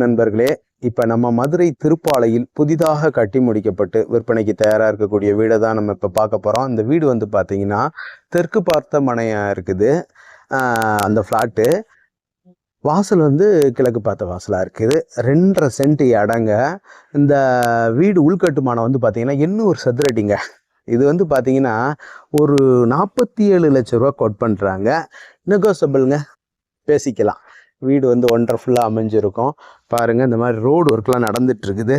நண்பர்களே இப்ப நம்ம மதுரை திருப்பாலையில் புதிதாக கட்டி முடிக்கப்பட்டு விற்பனைக்கு தயாரா இருக்கக்கூடிய வீடை தான் நம்ம இப்ப பார்க்க போறோம். இந்த வீடு வந்து பாத்தீங்கன்னா தெற்கு பார்த்த மனையா இருக்குது. அந்த ஃப்ளாட்டு வாசல் வந்து கிழக்கு பார்த்த வாசலாக இருக்குது. ரெண்டரை சென்ட் அடங்க இந்த வீடு உள்கட்டுமானம் வந்து பாத்தீங்கன்னா எண்ணூறு சதுரடிங்க. இது வந்து பார்த்தீங்கன்னா ஒரு நாற்பத்தி ஏழு லட்ச ரூபா கொட் பண்ணுறாங்க நெகோசபிள்ங்க பேசிக்கலாம். வீடு வந்து ஒண்டர்ஃபுல்லாக அமைஞ்சிருக்கும். பாருங்கள் இந்த மாதிரி ரோடு ஒர்க்லாம் நடந்துகிட்ருக்குது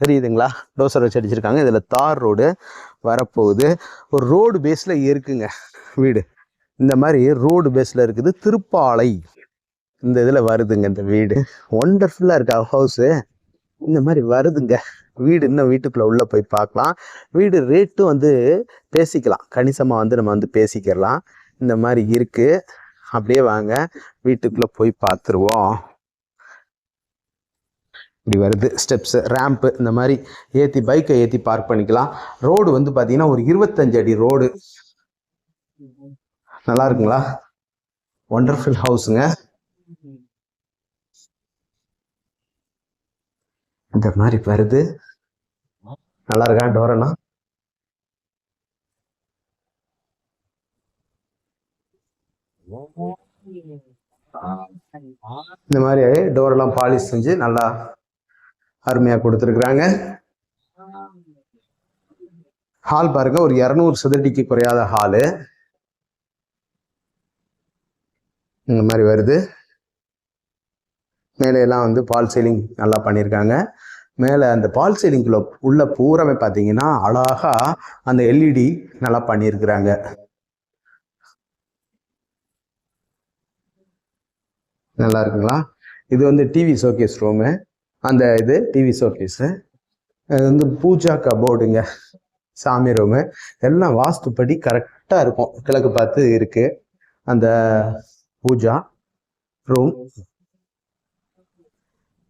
தெரியுதுங்களா? டோசர் வச்சு அடிச்சிருக்காங்க. இதில் தார் ரோடு வரப்போகுது. ஒரு ரோடு பேஸில் இருக்குங்க வீடு. இந்த மாதிரி ரோடு பேஸில் இருக்குது திருப்பாலை. இந்த இதில் வருதுங்க இந்த வீடு. ஒண்டர்ஃபுல்லாக இருக்கா ஹவுஸு இந்த மாதிரி வருதுங்க. வீடு இன்னும் வீட்டுக்குள்ளே உள்ளே போய் பார்க்கலாம். வீடு ரேட்டும் வந்து பேசிக்கலாம். கணிசமாக வந்து நம்ம வந்து பேசிக்கலாம். இந்த மாதிரி இருக்குது அப்படியே வாங்க. வீட்டுக்குள்ளே போய் பார்த்துருவோம் இப்படி வருது. ஸ்டெப்ஸு ரேம்ப்பு இந்த மாதிரி ஏற்றி பைக்கை ஏற்றி பார்க் பண்ணிக்கலாம். ரோடு வந்து பார்த்தீங்கன்னா ஒரு இருபத்தஞ்சு அடி ரோடு நல்லா இருக்குங்களா? ஒண்டர்ஃபுல் ஹவுஸுங்க இந்த மாதிரி வருது. நல்லா இருக்கா டோரெல்லாம் இந்த மாதிரி டோரெல்லாம் பாலிஷ் செஞ்சு நல்லா அருமையாக கொடுத்துருக்குறாங்க. ஹால் பாருங்க ஒரு இரநூறு சதுரடிக்கு குறையாத ஹாலு இந்த மாதிரி வருது. மேலே எல்லாம் வந்து பால் சீலிங் நல்லா பண்ணியிருக்காங்க. மேலே அந்த பால் சீலிங்குள்ள உள்ள பூராமே பார்த்தீங்கன்னா அழகா அந்த எல்இடி நல்லா பண்ணியிருக்கிறாங்க. நல்லா இருக்குங்களா இது வந்து டிவி ஷோகேஸ் ரூமு அந்த இது டிவி ஷோகேஸு அது வந்து பூஜா கபோர்டுங்க சாமி ரூமு எல்லாம் வாஸ்துப்படி கரெக்டாக இருக்கும். கிழக்கு பார்த்து இருக்கு. அந்த பூஜா ரூம்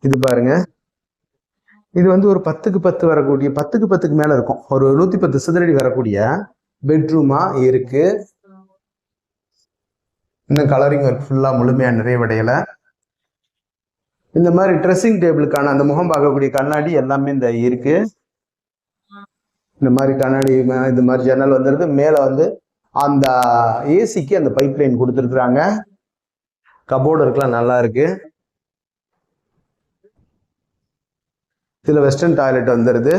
இது பாருங்க. இது வந்து ஒரு பத்துக்கு பத்து வரக்கூடிய பத்துக்கு பத்துக்கு மேலே இருக்கும். ஒரு நூற்றி பத்து சதுரடி வரக்கூடிய பெட்ரூமாக இருக்கு. இன்னும் கலரிங் ஒர்க் ஃபுல்லாக முழுமையாக நிறைவடையலை. இந்த மாதிரி ட்ரெஸ்ஸிங் டேபிளுக்கான அந்த முகம் பார்க்கக்கூடிய கண்ணாடி எல்லாமே இந்த இருக்கு. இந்த மாதிரி கண்ணாடி இந்த மாதிரி ஜன்னல் வந்துருது. மேலே வந்து அந்த ஏசிக்கு அந்த பைப் லைன் கொடுத்துருக்குறாங்க. கபோர்டு இருக்கலாம் நல்லா இருக்கு. இதில் வெஸ்டர்ன் டாய்லெட் வந்துருது.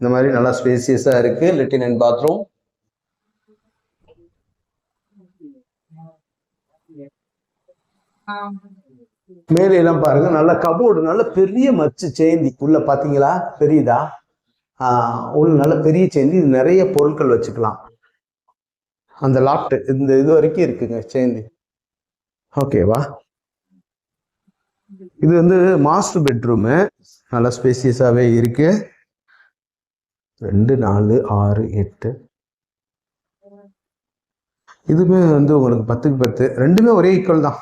இந்த மாதிரி நல்லா ஸ்பேசியஸாக இருக்குது லெட்டின் அண்ட் பாத்ரூம் மேலே எல்லாம் பாருங்க. நல்ல கபோர்டு நல்ல பெரிய மச்சு சேந்தி. உள்ள பாத்தீங்களா? பெரியதா? ஆஹ் உள்ள நல்ல பெரிய சேந்தி. இது நிறைய பொருட்கள் வச்சுக்கலாம். அந்த லாப்ட் இந்த இது வரைக்கும் இருக்குங்க சேந்தி. ஓகேவா இது வந்து மாஸ்டர் பெட்ரூமு நல்லா ஸ்பேசியஸாகவே இருக்கு. ரெண்டு நாலு ஆறு எட்டு. இதுவுமே வந்து உங்களுக்கு பத்துக்கு பத்து. ரெண்டுமே ஒரே ஈக்குவல் தான்.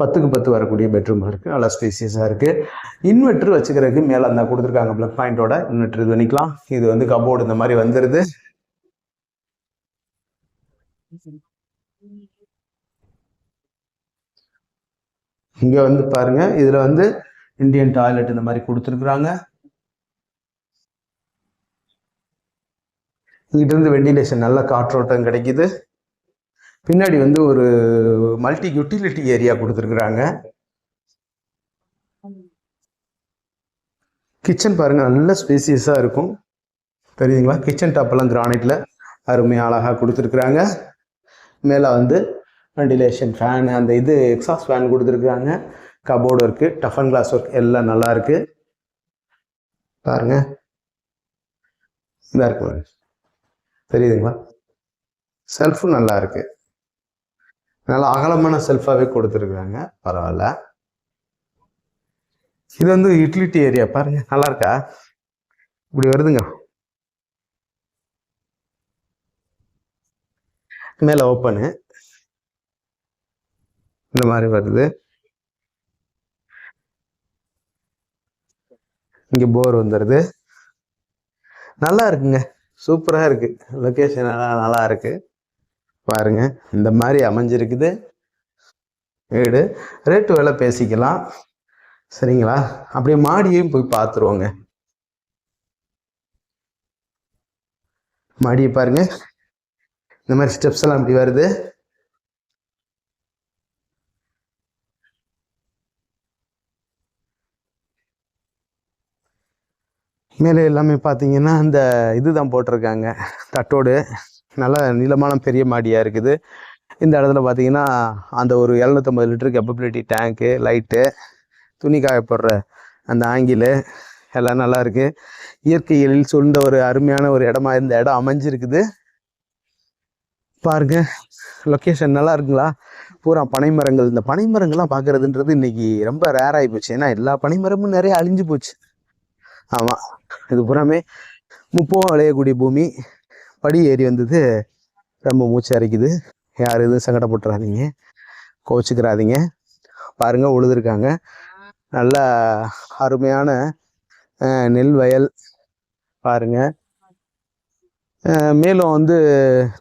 பத்துக்கு பத்து வரக்கூடிய பெட்ரூம் இருக்குது நல்லா ஸ்பேசியஸாக இருக்குது இன்வெர்டர் வச்சுக்கிறதுக்கு மேலே அந்த கொடுத்துருக்காங்க ப்ளக் பாயிண்டோட இன்வெர்டர் இது பண்ணிக்கலாம். இது வந்து கபோர்டு இந்த மாதிரி வந்துடுது இங்கே வந்து பாருங்கள் இதில் வந்து இந்தியன் டாய்லெட் இந்த மாதிரி கொடுத்துருக்குறாங்க. இதுலேருந்து வெண்டிலேஷன் நல்ல காற்றோட்டம் கிடைக்குது. பின்னாடி வந்து ஒரு மல்டி யூட்டிலிட்டி ஏரியா கொடுத்துருக்குறாங்க. கிச்சன் பாருங்கள் நல்ல ஸ்பேசியஸாக இருக்கும். தெரியுதுங்களா? கிச்சன் டாப்பெல்லாம் கிரானைட்டில் அருமையாக அழகாக கொடுத்துருக்குறாங்க. மேலே வந்து வெண்டிலேஷன் ஃபேன் அந்த இது எக்ஸாஸ்ட் ஃபேன் கொடுத்துருக்குறாங்க. கபோர்டு இருக்குது டஃபன் கிளாஸ் ஒர்க் எல்லாம் நல்லா இருக்கு. பாருங்க. இதாக இருக்கு தெரியுதுங்களா? செல்ஃபும் நல்லாயிருக்கு நல்லா அகலமான செல்ஃபாகவே கொடுத்துருக்குறாங்க. பரவாயில்ல. இது வந்து யூட்டிலிட்டி ஏரியா பாருங்க. நல்லா இருக்கா? இப்படி வருதுங்க. மேலே ஓப்பனு. இந்த மாதிரி வருது. இங்கே போர் வந்துடுது நல்லா இருக்குங்க. சூப்பராக இருக்குது லொக்கேஷன் எல்லாம் நல்லா இருக்குது பாருங்க. இந்த மாதிரி அமைஞ்சிருக்குது. வீடு. ரேட்டு வேலை பேசிக்கலாம். சரிங்களா? அப்படியே மாடியையும் போய் பார்த்துருவோங்க. மாடியை பாருங்க. இந்த மாதிரி ஸ்டெப்ஸ் எல்லாம் இப்படி வருது. மேலே எல்லாமே பார்த்தீங்கன்னா அந்த இதுதான் போட்டிருக்காங்க. தட்டோடு. நல்ல நீளமான பெரிய மாடியாக இருக்குது. இந்த இடத்துல பார்த்தீங்கன்னா அந்த ஒரு எழுநூற்றம்பது லிட்டரு கெப்பபிலிட்டி டேங்க்கு லைட்டு துணி காயப்படுற அந்த ஆங்கிலு எல்லாம் நல்லா இருக்கு. இயற்கை எழில் சூழ்ந்த ஒரு அருமையான ஒரு இடமா இந்த இடம் அமைஞ்சிருக்குது. பாருங்க லொக்கேஷன் நல்லா இருக்குங்களா? பூரா பனைமரங்கள். இந்த பனைமரங்கள்லாம் பார்க்கறதுன்றது இன்னைக்கு ரொம்ப ரேர் ஆகி போச்சு. ஏன்னா எல்லா பனைமரமும் நிறைய அழிஞ்சு போச்சு. ஆமாம் இது பூராமே முப்பவும் விளையக்கூடிய பூமி. படி ஏறி வந்தது ரொம்ப மூச்சு அரைக்குது. யார் எதுவும் சங்கடப்பட்டுறாதீங்க. கோச்சிக்கிறாதீங்க பாருங்க உழுதுருக்காங்க. நல்ல அருமையான நெல் வயல் பாருங்க. மேலும் வந்து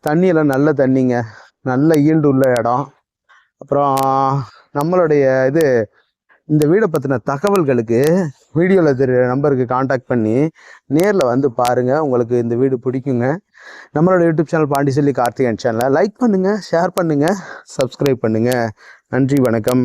தண்ணியெல்லாம் நல்ல தண்ணிங்க. நல்ல ஈல்டு உள்ள இடம். அப்புறம் நம்மளுடைய இது இந்த வீடை பற்றின தகவல்களுக்கு வீடியோவில் தெரிகிற நம்பருக்கு காண்டாக்ட் பண்ணி நேரில் வந்து பாருங்கள் உங்களுக்கு இந்த வீடு பிடிக்குங்க. நம்மளோட யூடியூப் சேனல் பாண்டிச்சேரி கார்த்திகன் சேனலை லைக் பண்ணுங்கள் ஷேர் பண்ணுங்கள் சப்ஸ்கிரைப் பண்ணுங்கள் நன்றி வணக்கம்.